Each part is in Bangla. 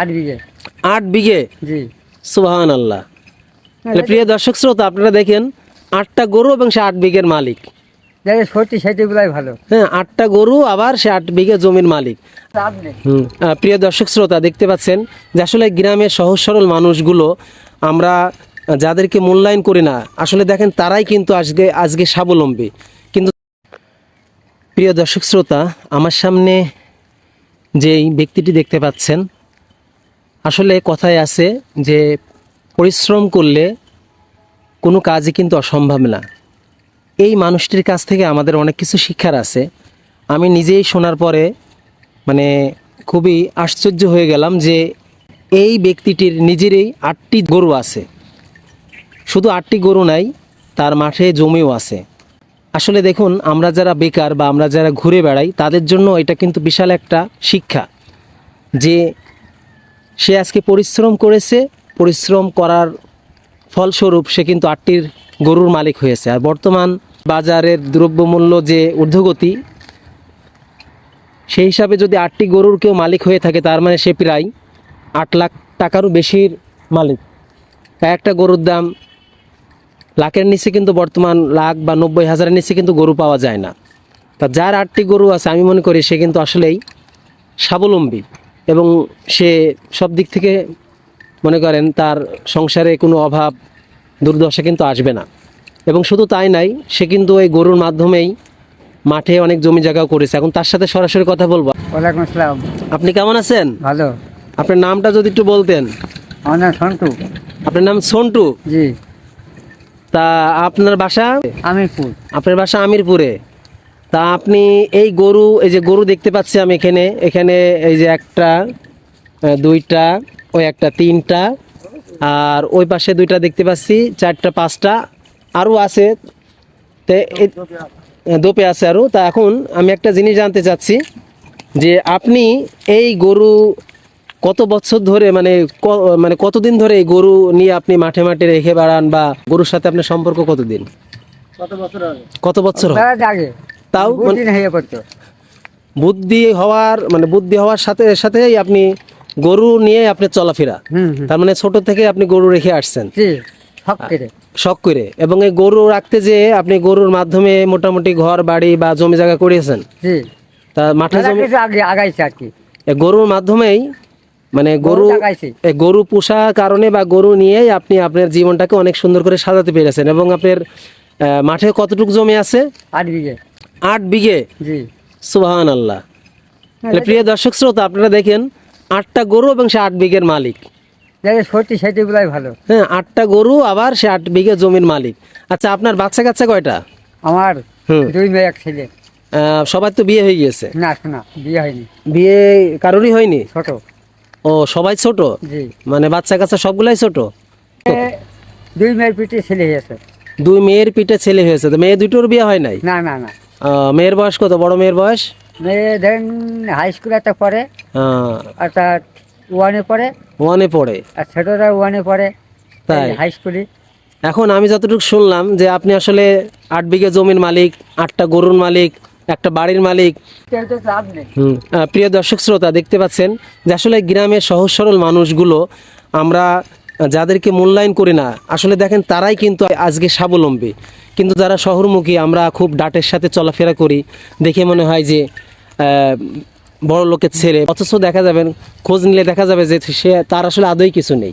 আট বিঘে। আট বিঘে? জি। সুবাহান আল্লাহ প্রিয় দর্শক শ্রোতা আপনারা দেখেন আটটা গরু এবং সে আট বিঘের মালিক। সত্যি সেটিগুলাই ভালো। হ্যাঁ আটটা গরু আবার সে আট বিঘে জমির মালিক। প্রিয় দর্শক শ্রোতা দেখতে পাচ্ছেন যে আসলে গ্রামের সহজ সরল মানুষগুলো আমরা যাদেরকে মূল্যায়ন করি না আসলে দেখেন তারাই কিন্তু আজকে আজকে স্বাবলম্বী। কিন্তু প্রিয় দর্শক শ্রোতা আমার সামনে যেই ব্যক্তিটি দেখতে পাচ্ছেন আসলে কথায় আছে যে পরিশ্রম করলে কোনো কাজই কিন্তু অসম্ভব না। এই মানুষটির কাছ থেকে আমাদের অনেক কিছু শিক্ষার আছে। আমি নিজেই শোনার পরে মানে খুবই আশ্চর্য হয়ে গেলাম যে এই ব্যক্তিটির নিজেরই আটটি গরু আছে। শুধু আটটি গরু নাই, তার মাঠে জমিও আছে। আসলে দেখুন, আমরা যারা বেকার বা আমরা যারা ঘুরে বেড়াই, তাদের জন্য এটা কিন্তু বিশাল একটা শিক্ষা যে সে আজকে পরিশ্রম করেছে, পরিশ্রম করার ফলস্বরূপ সে কিন্তু আটটির গরুর মালিক হয়েছে। আর বর্তমান বাজারের দ্রব্যমূল্য যে ঊর্ধ্বগতি, সেই হিসাবে যদি আটটি গরুর কেউ মালিক হয়ে থাকে, তার মানে সে প্রায় আট লাখ টাকারও বেশির মালিক। একটা গরুর দাম লাখের নিচে কিন্তু বর্তমান লাখ বা নব্বই হাজারের নিচে কিন্তু গরু পাওয়া যায় না। তা যার আটটি গরু আছে, আমি মনে করি সে কিন্তু আসলেই স্বাবলম্বী। এবং সে সব দিক থেকে মনে করেন তার সংসারে কোনো অভাব দুর্দশা কিন্তু আসবে না। এবং শুধু তাই নাই সে কিন্তু এই গরুর মাধ্যমেই মাঠে অনেক জমি জায়গাও করেছে। এখন তার সাথে সরাসরি কথা বলব। ওয়ালাইকুম আসসালাম। আপনি কেমন আছেন? ভালো। আপনার নামটা যদি একটু বলতেন। আমার নাম সন্টু। আপনার নাম সন্টু? জি। তা আপনার বাসা? আমিরপুর। আপনার বাসা আমিরপুরে। তা আপনি এই গরু এই যে গরু দেখতে পাচ্ছি আমি এখানে এখানে এই যে একটা দুইটা ওই একটা তিনটা আর ওই পাশে দুইটা দেখতে পাচ্ছি চারটা পাঁচটা আরও আছে। তে দোপে আছে আরও। তা এখন আমি একটা জিনিস জানতে চাচ্ছি যে আপনি এই গরু কত বছর ধরে মানে মানে কতদিন ধরে এই গরু নিয়ে আপনি মাঠে মাঠে রেখে বেড়ান বা গরুর সাথে আপনার সম্পর্ক কতদিন? কত বছর কত বছর? আগে। তাও মানে বুদ্ধি হওয়ার মানে বুদ্ধি হওয়ার সাথে সাথেই আপনি গরু নিয়ে আপনি চলাফেরা। তার মানে ছোট থেকে আপনি গরু রেখে আসছেন। শখ করে। এবং এই গরু রাখতে যে আপনি গরুর মাধ্যমে মোটামুটি ঘর বাড়ি বা জমি জায়গা করিয়েছেন তা মাঠে জমি আগাইছে আর কি। গরুর মাধ্যমেই মানে গরু গরু পোষা কারণে বা গরু নিয়েই আপনি আপনার জীবনটাকে অনেক সুন্দর করে সাজাতে পেরেছেন। এবং আপনার মাঠে কতটুকু জমি আছে? আট বিঘে। আট বিঘে? জি। সুবাহান আল্লাহ প্রিয় দর্শক শ্রোতা আপনারা দেখেন আটটা গরু এবং সে আট বিঘের মালিক। সত্যি সেটিগুলাই ভালো। হ্যাঁ আটটা গরু আবার সে আট বিঘে জমির মালিক। আচ্ছা আপনার বাচ্চা কাচ্চা কয়টা? আমার দুই মেয়ে এক ছেলে। সবার তো বিয়ে হয়ে গিয়েছে? না শোনা বিয়ে হয়নি। বিয়ে কারোরই হয়নি? ছোট। ও সবাই ছোট? মানে বাচ্চা কাচ্চা সবগুলাই ছোট? দুই মেয়ের পিঠে ছেলে হয়েছে। দুই মেয়ের পিঠে ছেলে হয়েছে তো মেয়ে দুটোর বিয়ে হয় নাই? না না না। মেয়ের বয়স কত? বড় মেয়ের বয়স? মেয়ে ধরেন হাই স্কুল একটা পড়ে। অর্থাৎ ওয়ানে পড়ে। ওয়ানে পড়ে। আর ছোটরা ওয়ানে পড়ে তাই? হাই স্কুলে এখন আমি যতটুকু শুনলাম যে আপনি আসলে আট বিঘে জমির মালিক আটটা গরুর মালিক একটা বাড়ির মালিক। প্রিয় দর্শক শ্রোতা দেখতে পাচ্ছেন যে আসলে গ্রামের সহজ সরল মানুষগুলো আমরা যাদেরকে মূল্যায়ন করি না, আসলে দেখেন তারাই কিন্তু আজকে স্বাবলম্বী। কিন্তু যারা শহরমুখী, আমরা খুব ডাটের সাথে চলাফেরা করি, দেখে মনে হয় যে বড় লোকের ছেলে, অথচ দেখা যাবেন খোঁজ নিলে দেখা যাবে যে সে, তার আসলে আদৌ কিছু নেই।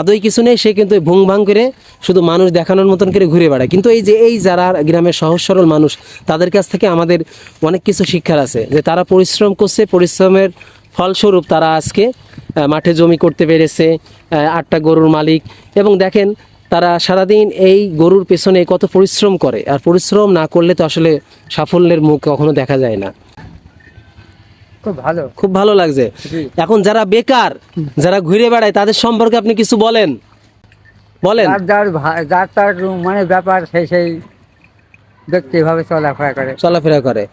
আদৌ কিছু নেই, সে কিন্তু ভুং ভাং করে শুধু মানুষ দেখানোর মতন করে ঘুরে বেড়ায়। কিন্তু এই যে, এই যারা গ্রামের সহজ সরল মানুষ, তাদের কাছ থেকে আমাদের অনেক কিছু শিক্ষার আছে, যে তারা পরিশ্রম করছে, পরিশ্রমের ফলস্বরূপ তারা আজকে মাঠে জমি করতে পেরেছে আটটা গরুর মালিক। এবং দেখেন তারা সারাদিন এই গরুর পেছনে কত পরিশ্রম করে। আর পরিশ্রম না করলে তো আসলে সাফল্যের মুখ কখনো দেখা যায় না। খুব ভালো। খুব ভালো লাগছে। এখন যারা বেকার যারা ঘুরে বেড়ায় তাদের সম্পর্কে আপনি কিছু বলেন। বলেন। যার যার তার মানে ব্যাপার সেই সেই ব্যক্তি এভাবে চলাফেরা করে। চলাফেরা করে।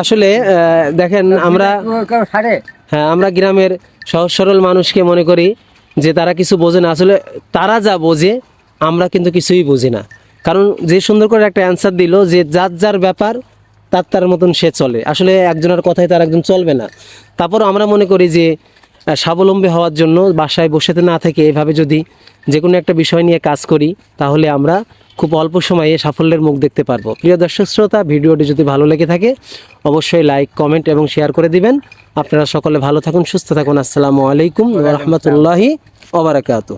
আসলে আহ, দেখেন আমরা হ্যাঁ আমরা গ্রামের সহজ সরল মানুষকে মনে করি যে তারা কিছু বোঝে না। আসলে তারা যা বোঝে, আমরা কিন্তু কিছুই বুঝি না। কারণ যে সুন্দর করে একটা অ্যান্সার দিল যে যার যার ব্যাপার, তার তার মতন সে চলে। আসলে একজনের কথায় তার একজন চলবে না। তারপর আমরা মনে করি যে স্বাবলম্বী হওয়ার জন্য বাসায় বসেতে না থেকে এভাবে যদি যে কোনো একটা বিষয় নিয়ে কাজ করি, তাহলে আমরা খুব অল্প সময়ে সাফল্যের মুখ দেখতে পারব। প্রিয় দর্শক শ্রোতা, ভিডিওটি যদি ভালো লেগে থাকে, অবশ্যই লাইক কমেন্ট এবং শেয়ার করে দিবেন। আপনারা সকলে ভালো থাকুন, সুস্থ থাকুন। আসসালামু আলাইকুম রহমতুল্লাহি ওবরাকাতু